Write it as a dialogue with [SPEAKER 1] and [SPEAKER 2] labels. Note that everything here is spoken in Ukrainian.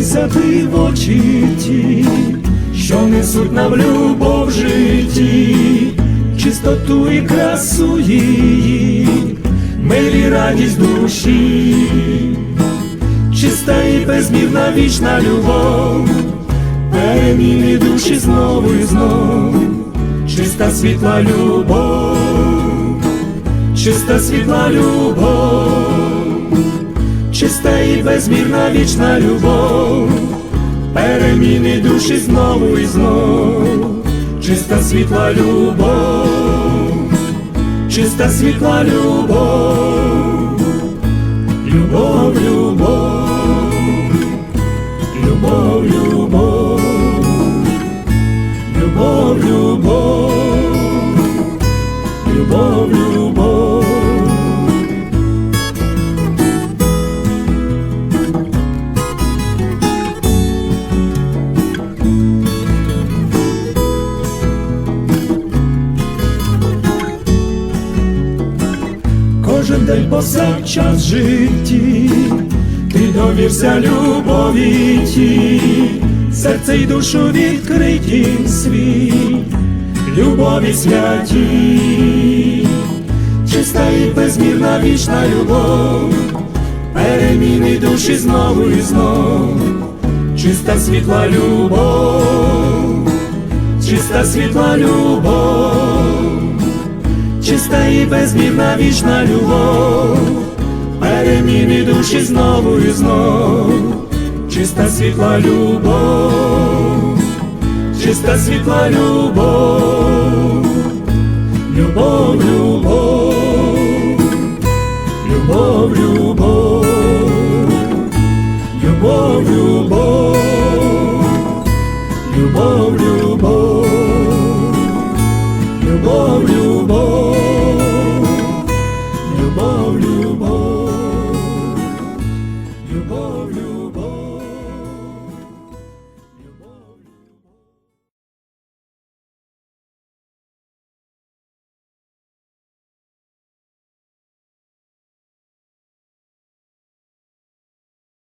[SPEAKER 1] Подивися ти в очі ті, що несуть нам любов в житті, чистоту і красу її, милі радість душі, чиста і безмірна вічна любов, переміни душі знову і знов, чиста світла любов, чиста світла любов чиста і безмірна вічна любов, переміни душі знову і знов, чиста світла любов, чиста світла любов, День повсякчас житті, ти довірся любові ті, серце й душу відкриті свій, любові святі, чиста і безмірна вічна любов, переміни душі знову і знов, чиста світла любов, чиста світла любов чиста і безмірна вічна любов, переміни душі знову і знов, чиста світла любов, чиста світла любов, любов, любов, любов, любов, любов, любов, любов,